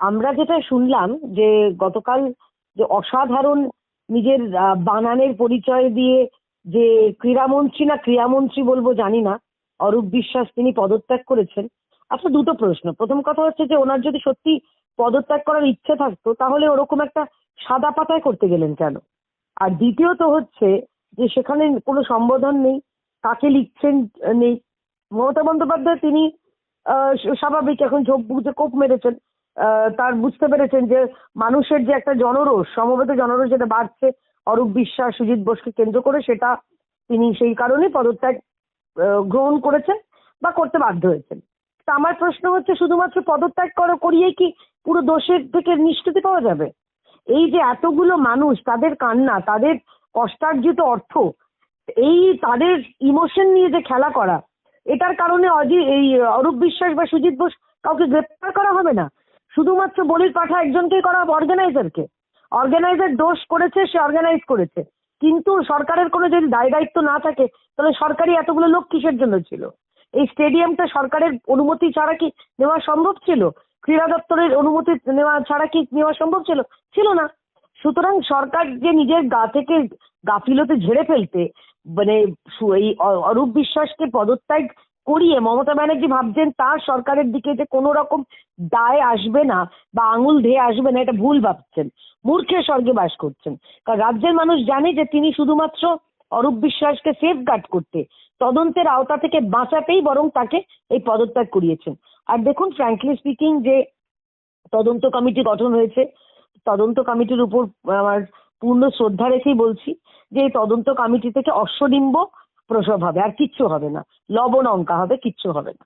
আমরা যেটা শুনলাম যে গতকাল যে অসাধারণ নিজের বানানের পরিচয় দিয়ে যে ক্রীড়ামন্ত্রী না ক্রীড়ামন্ত্রী বলব জানি না, অরূপ বিশ্বাস তিনি পদত্যাগ করেছেন। আচ্ছা দুটো প্রশ্ন। প্রথম কথা হচ্ছে যে ওনার যদি সত্যি পদত্যাগ করার ইচ্ছে থাকতো, তাহলে ওরকম একটা সাদা পাতায় করতে গেলেন কেন? আর দ্বিতীয়ত হচ্ছে যে সেখানে কোনো সম্বোধন নেই, কাকে লিখছেন নেই। মমতা বন্দ্যোপাধ্যায় তিনি স্বাভাবিক এখন ঝোপ বুঝে কোপ মেরেছেন। তার বুঝতে পেরেছেন যে মানুষের যে একটা জনরোষ, সমবেত জনরোষ যেটা বাড়ছে, অরূপ বিশ্বাস, সুজিত বোসকে কেন্দ্র করে সেটা তিনি সেই কারণে পদত্যাগ গ্রহণ করেছেন বা করতে বাধ্য হয়েছেন। তা আমার প্রশ্ন হচ্ছে, শুধুমাত্র পদত্যাগ করা, করিয়েই কি পুরো দোষের থেকে নিষ্কৃতি পাওয়া যাবে? এই যে এতগুলো মানুষ, তাদের কান্না, তাদের কষ্টার্জিত অর্থ, এই তাদের ইমোশন নিয়ে যে খেলা করা, এটার কারণে অজি এই অরূপ বিশ্বাস বা সুজিত বোস কাউকে গ্রেপ্তার করা হবে না। শুধুমাত্র বলির পাঠা একজনকেই করা হবে অর্গানাইজারকে অর্গানাইজার দোষ করেছে, সে অর্গানাইজ করেছে। কিন্তু সরকারের কোনো যদি দায় দায়িত্ব না থাকে, তাহলে সরকারি এতগুলো লোক কিসের জন্য ছিল? এই স্টেডিয়ামটা সরকারের অনুমতি ছাড়া কি নেওয়া সম্ভব ছিল? ক্রীড়া দপ্তরের অনুমতি নেওয়া ছাড়া কি নেওয়া সম্ভব ছিল? ছিল না। সুতরাং সরকার যে নিজের গা থেকে গাফিলতি ঝেড়ে ফেলতে মানে এই অরূপ বিশ্বাসকে পদত্যাগ করিয়ে মমতা ব্যানার্জি ভাবছেন তার সরকারের দিকে যে কোনো রকম দায় আসবে না বা আঙুল ধেয়ে আসবে না, এটা ভুল ভাবছেন। মূর্খের স্বর্গে বাস করছেন। কারণ রাজ্যের মানুষ জানে যে তিনি শুধুমাত্র অরূপ বিশ্বাসকে সেফ গার্ড করতে, তদন্তের আওতা থেকে বাঁচাতেই বরং তাকে এই পদত্যাগ করিয়েছেন। আর দেখুন ফ্র্যাঙ্কলি স্পিকিং যে তদন্ত কমিটি গঠন হয়েছে, তদন্ত কমিটির উপর আমার পূর্ণ শ্রদ্ধা রেখেই বলছি যে এই তদন্ত কমিটি থেকে অশ্বডিম্ব প্রসব হবে আর কিচ্ছু হবে না। লবণ অঙ্কা হবে কিচ্ছু হবে না।